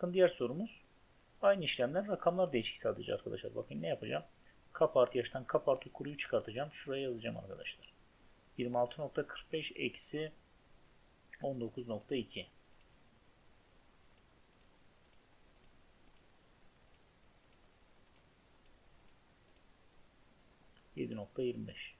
Bakın diğer sorumuz. Aynı işlemden rakamlar değişik sadece arkadaşlar. Bakın ne yapacağım? Kap artı yaştan kap artı kuruyu çıkartacağım. Şuraya yazacağım arkadaşlar. 26.45 eksi 19.2 7.25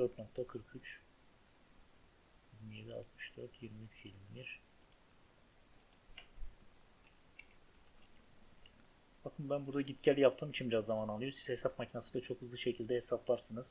4.43 27.64 23.21 Bakın ben burada git gel yaptığım için biraz zaman alıyor. Siz hesap makinesiyle çok hızlı şekilde hesaplarsınız.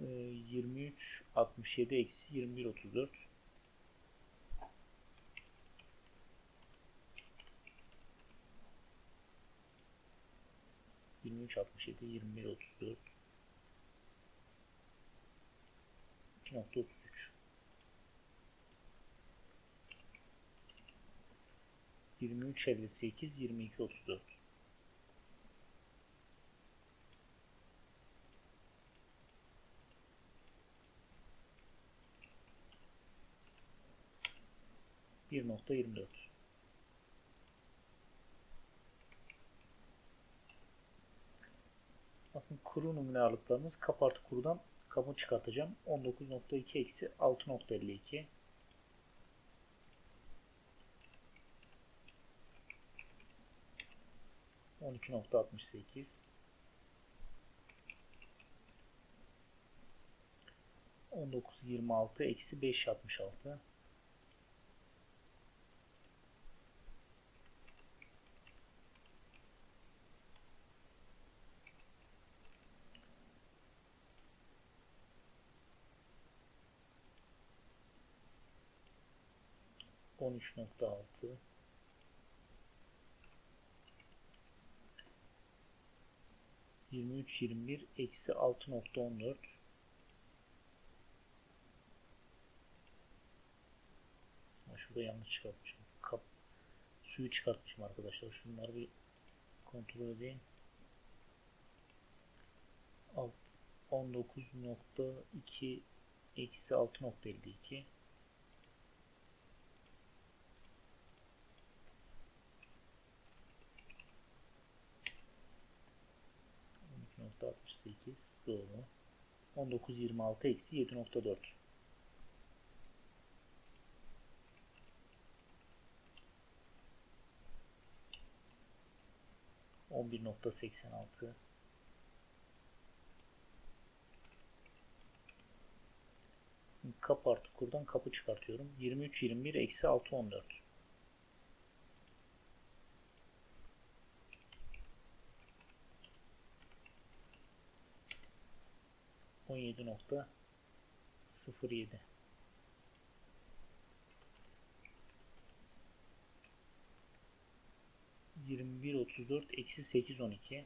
Ee, 23 67 eksi 21 34 23 67 21 34 2.33 23 58 22 34 1.24 Bakın kuru numune ağırlıklarımız kap artı kurudan kabı çıkartacağım. 19.2 eksi 6.52 12.68 19.26 eksi 5.66 13.6 23 21 eksi 6.14 Şurada yanlış çıkartmışım. Kap suyu çıkartmışım arkadaşlar. Şunları bir kontrol edeyim. 19.2 eksi 6.52 68 doğru. 19.26 eksi 7.4 11.86 Kap artı kurdan kapı çıkartıyorum. 23 21 eksi 6 17.07 21 34 eksi 8 12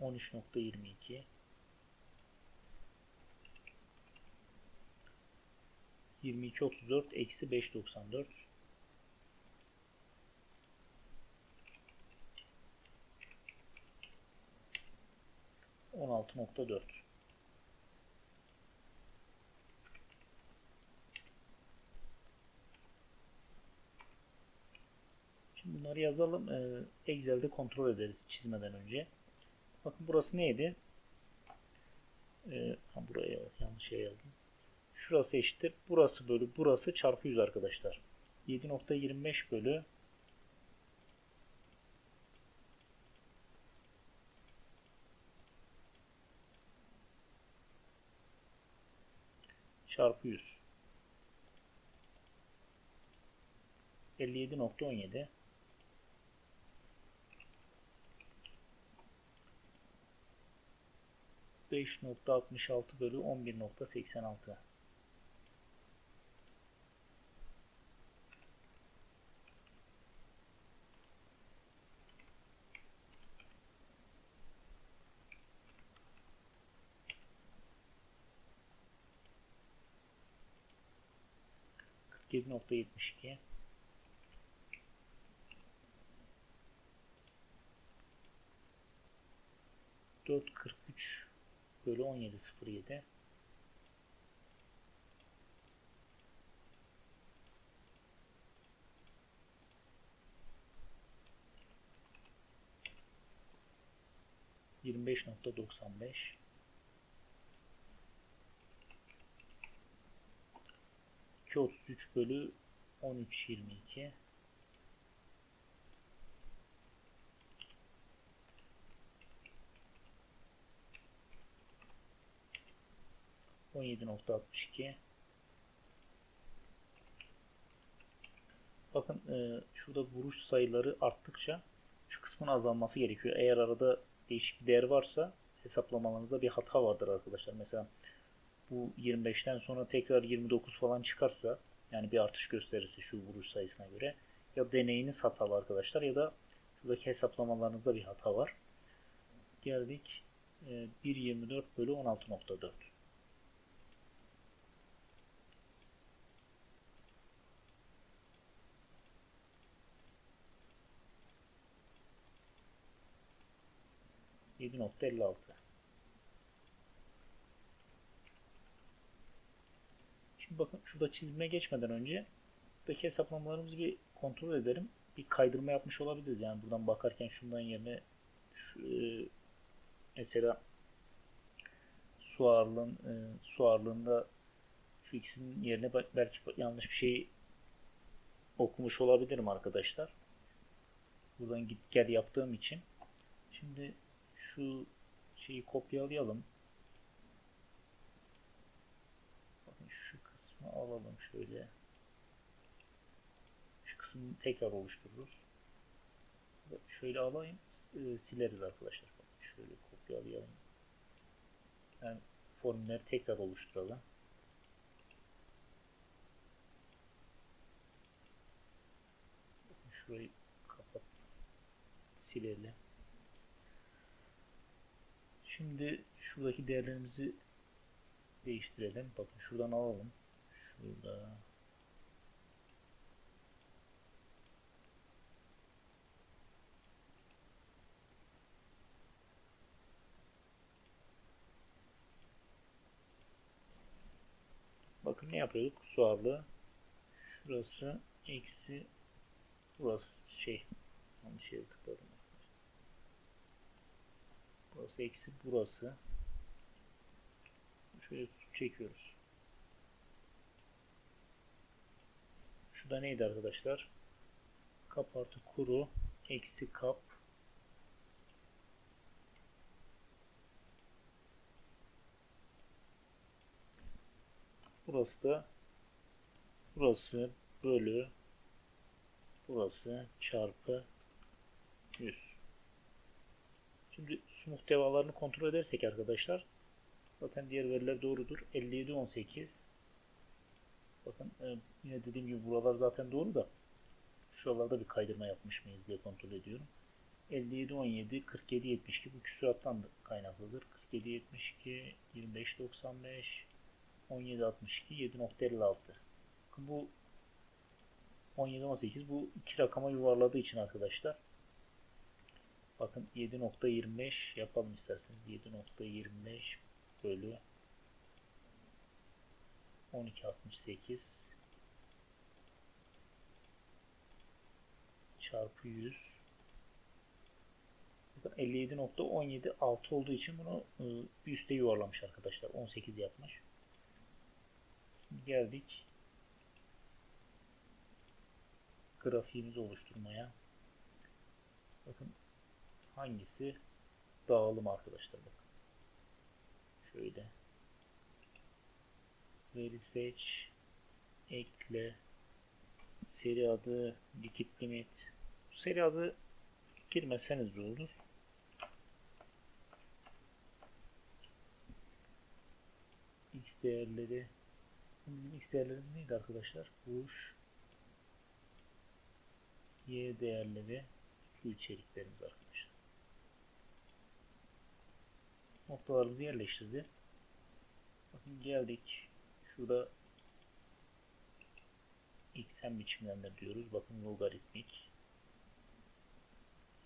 13.22 22 34 eksi 5 16.4 Şimdi bunları yazalım. Ee, Excel'de kontrol ederiz çizmeden önce. Bakın burası neydi? Ee, buraya yanlış şey yazdım. Şurası eşittir. Burası bölü burası çarpı 100 arkadaşlar. 7.25 bölü çarpı 100. 57.17 5.66 bölü 11.86 47.72 4.43 bölü 17.07 25.95 233 bölü 13.22 17.62 Bakın e, şurada vuruş sayıları arttıkça şu kısmın azalması gerekiyor. Eğer arada değişik bir değer varsa hesaplamalarınızda bir hata vardır arkadaşlar. Mesela bu 25'ten sonra tekrar 29 falan çıkarsa yani bir artış gösterirse şu vuruş sayısına göre ya deneyiniz hatalı arkadaşlar ya da şuradaki hesaplamalarınızda bir hata var. Geldik 1.24 bölü 16.4 7.56 Şimdi bakın şurada çizime geçmeden önce buradaki hesaplamalarımızı bir kontrol edelim. Bir kaydırma yapmış olabiliriz. Yani buradan bakarken şundan yerine şu, e, mesela su ağırlığın e, su ağırlığında şu ikisinin yerine belki yanlış bir şey okumuş olabilirim arkadaşlar. Buradan git gel yaptığım için. Şimdi şu şeyi kopyalayalım. Bakın şu kısmı alalım şöyle. Şu kısmını tekrar oluştururuz. Şöyle alayım. E, sileriz arkadaşlar. Şöyle kopyalayalım. Yani formülleri tekrar oluşturalım. Şurayı kapat. Silelim. Şimdi şuradaki değerlerimizi değiştirelim. Bakın şuradan alalım. Şurada Bakın ne yapıyorduk? Su ağırlığı. Şurası eksi burası şey yanlış yere tıkladım. Burası eksi burası. Şöyle çekiyoruz. Şurada neydi arkadaşlar? Kap artı kuru eksi kap Burası da burası bölü burası çarpı 100. Şimdi su muhtevalarını kontrol edersek arkadaşlar zaten diğer veriler doğrudur. 57 18 Bakın e, yine dediğim gibi buralar zaten doğru da şuralarda bir kaydırma yapmış mıyız diye kontrol ediyorum. 57 17 47 72 bu küsurattan kaynaklıdır. 47 72 25 95 17 62 7.56 bu 17 18 bu iki rakama yuvarladığı için arkadaşlar bakın 7.25 yapalım isterseniz 7.25 bölü 12.68 çarpı 100 bakın 57.17 6 olduğu için bunu ıı, üste yuvarlamış arkadaşlar. 18 yapmış. Geldik. Grafiğimizi oluşturmaya. Bakın hangisi dağılım arkadaşlar? Bakın. Şöyle veri seç ekle seri adı, likit limit. Bu seri adı girmeseniz de olur. X değerleri X değerlerimiz neydi arkadaşlar? Vuruş Y değerleri şu içeriklerimiz arkadaşlar. Noktalarımızı yerleştirdi. Bakın geldik. Şurada x'en biçimlendir diyoruz. Bakın logaritmik.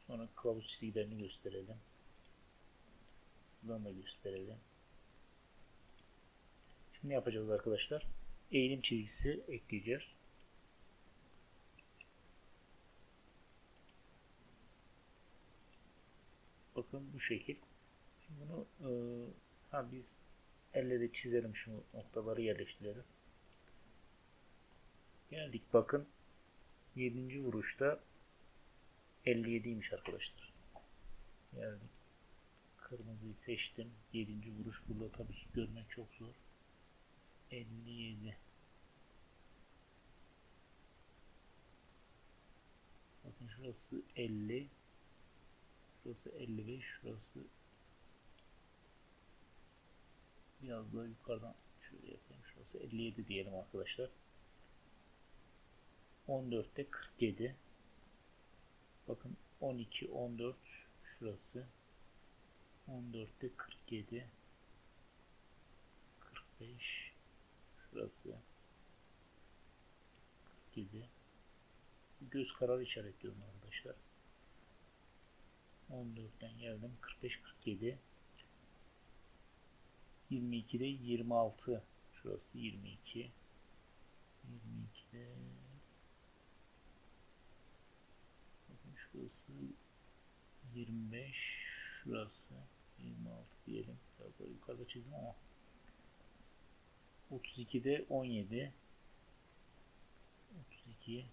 Sonra kılavuz çizgilerini gösterelim. Buradan da gösterelim. Şimdi ne yapacağız arkadaşlar? Eğilim çizgisi ekleyeceğiz. Bakın bu şekil. Şimdi bunu e, ha biz elle de çizelim şu noktaları yerleştirelim. Geldik bakın 7. vuruşta 57'ymiş arkadaşlar. Geldik. Kırmızıyı seçtim. 7. vuruş burada tabii ki görmek çok zor. 57 Bakın şurası 50 Şurası 55 Şurası biraz daha yukarıdan şöyle yapayım. Şurası 57 diyelim arkadaşlar. 14'te 47 Bakın 12 14 şurası. 14'te 47 45 şurası. 47 göz kararı işaretliyorum arkadaşlar. 14'ten geldim 45 47 22'de 26 şurası 22 22'de bakın şurası 25 şurası 26 diyelim. Daha yukarıda çizdim ama 32'de 17 32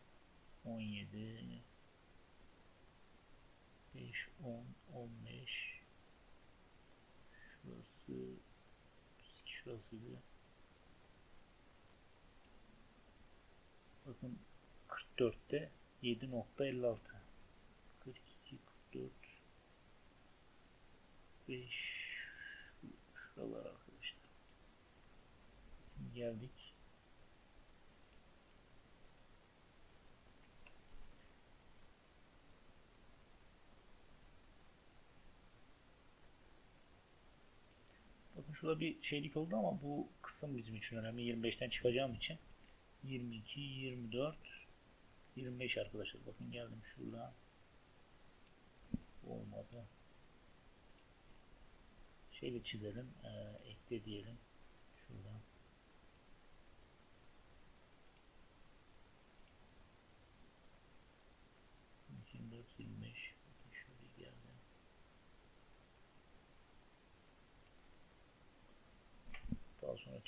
17 5 10 15 şurası şurasıydı bakın 44'te 7.56 42 44 5 şuralar arkadaşlar. Şimdi geldik Bakın şurada bir şeylik oldu ama bu kısım bizim için önemli. 25'ten çıkacağım için 22, 24, 25 arkadaşlar. Bakın geldim şuradan. Olmadı. Şeyle çizelim. E, ekle diyelim. Şuradan. Yirmi dört, yirmi beş. Şöyle geldim.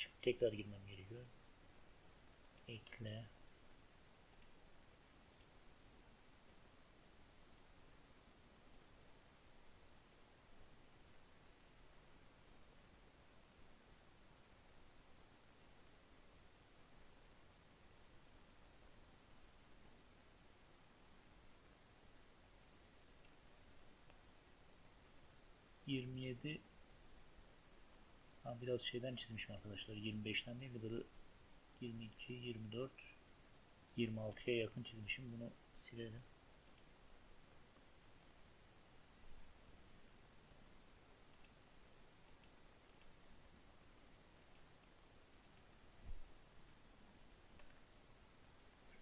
Çık tekrar girmem gerekiyor. Ekle. Yirmi yedi Ha, biraz şeyden çizmişim arkadaşlar. 25'ten değil de böyle 22, 24, 26'ya yakın çizmişim. Bunu silelim.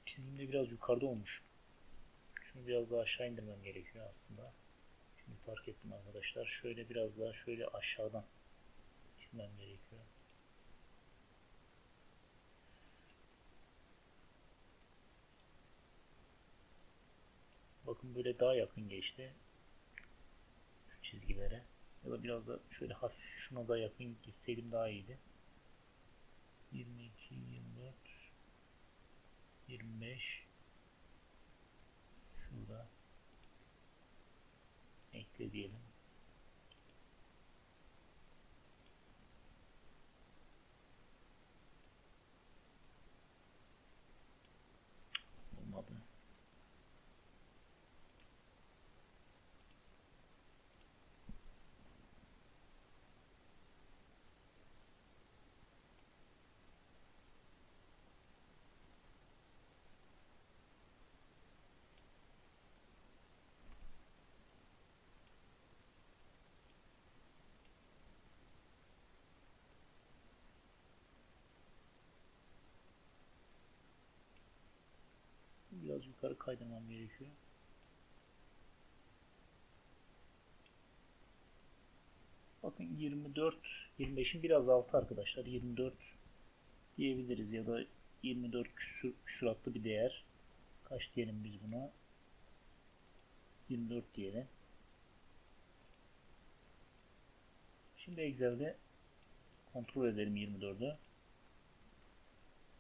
Çizimde biraz yukarıda olmuş. Şunu biraz daha aşağı indirmem gerekiyor aslında. Şimdi fark ettim arkadaşlar. Şöyle biraz daha şöyle aşağıdan çizmem gerekiyor. Bakın böyle daha yakın geçti. Şu çizgilere. Ya da biraz da şöyle hafif şuna da yakın gitseydim daha iyiydi. 22, 24, 25 şurada ekle diyelim. biraz yukarı kaydırmam gerekiyor. Bakın 24, 25'in biraz altı arkadaşlar. 24 diyebiliriz ya da 24 küsur, küsuratlı bir değer. Kaç diyelim biz buna? 24 diyelim. Şimdi Excel'de kontrol edelim 24'ü.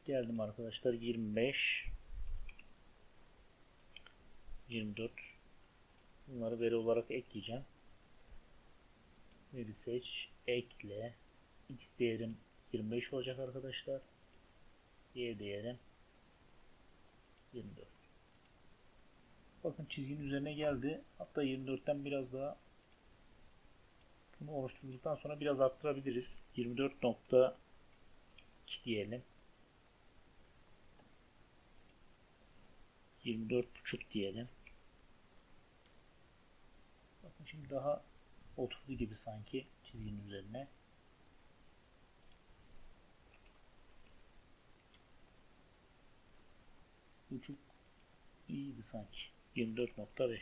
Geldim arkadaşlar 25 24 Bunları veri olarak ekleyeceğim. Veri seç, ekle. X değerim 25 olacak arkadaşlar. Y değerim 24. Bakın çizginin üzerine geldi. Hatta 24'ten biraz daha bunu oluşturduktan sonra biraz arttırabiliriz. 24.2 diyelim. 24.5 diyelim. Şimdi daha oturdu gibi sanki çizginin üzerine. Buçuk iyiydi sanki. 24.5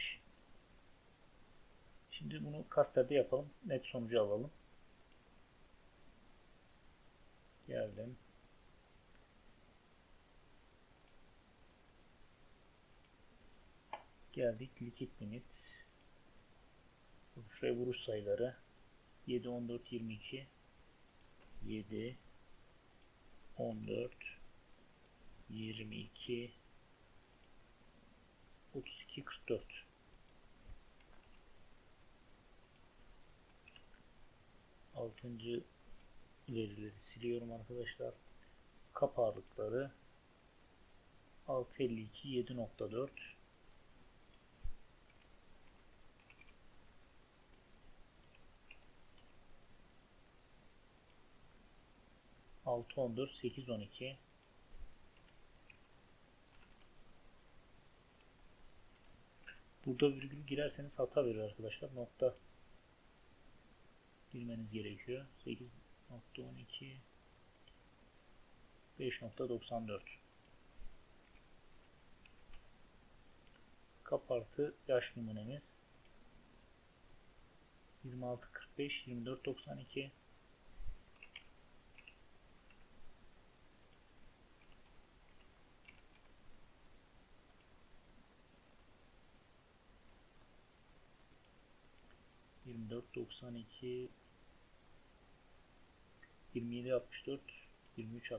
Şimdi bunu kasterde yapalım. Net sonucu alalım. Geldim. Geldik. Likit limit. Şuraya vuruş sayıları 7, 14, 22 7 14 22 32, 44 Altıncı verileri siliyorum arkadaşlar. Kap ağırlıkları 652 7.4 6 14 8 12 Burada virgül girerseniz hata verir arkadaşlar. Nokta girmeniz gerekiyor. 8.12 5.94 Kap artı yaş numunemiz 26.45 24.92 24 92 27 64 23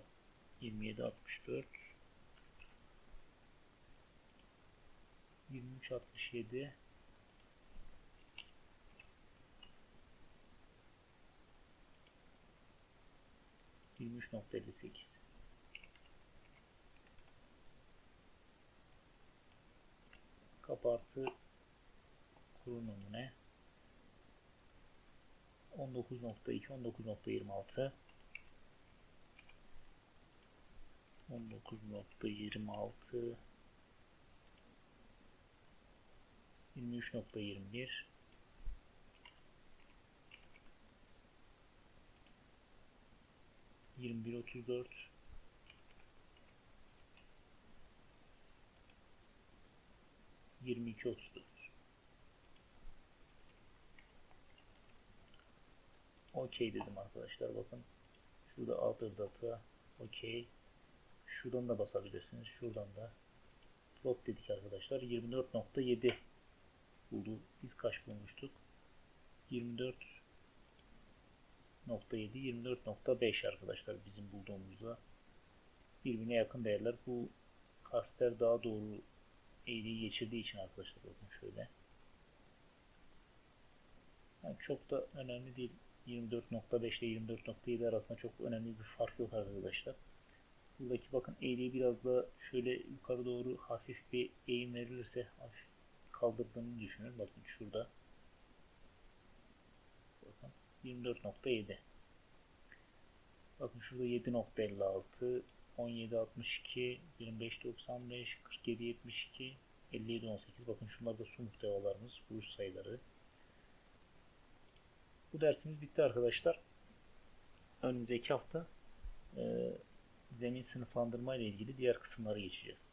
27 64 23 67 23.58 Kapartı kuru numune 19.2 19.26 19.26 23.21 21.34 22.34 OK dedim arkadaşlar bakın. Şurada other data OK. Şuradan da basabilirsiniz. Şuradan da plot dedik arkadaşlar. 24.7 buldu. Biz kaç bulmuştuk? 24.7 24.5 arkadaşlar bizim bulduğumuzda birbirine yakın değerler. Bu kaster daha doğru eğriyi geçirdiği için arkadaşlar bakın şöyle. Yani çok da önemli değil. 24.5 ile 24.7 arasında çok önemli bir fark yok arkadaşlar. Buradaki bakın eğriyi biraz da şöyle yukarı doğru hafif bir eğim verilirse hafif kaldırdığını düşünün. Bakın şurada. Bakın 24.7 Bakın şurada 7.56 17.62 25.95 47.72 57.18 Bakın şunlar da su muhtevalarımız, vuruş sayıları. Bu dersimiz bitti arkadaşlar. Önümüzdeki hafta e, zemin sınıflandırma ile ilgili diğer kısımları geçeceğiz.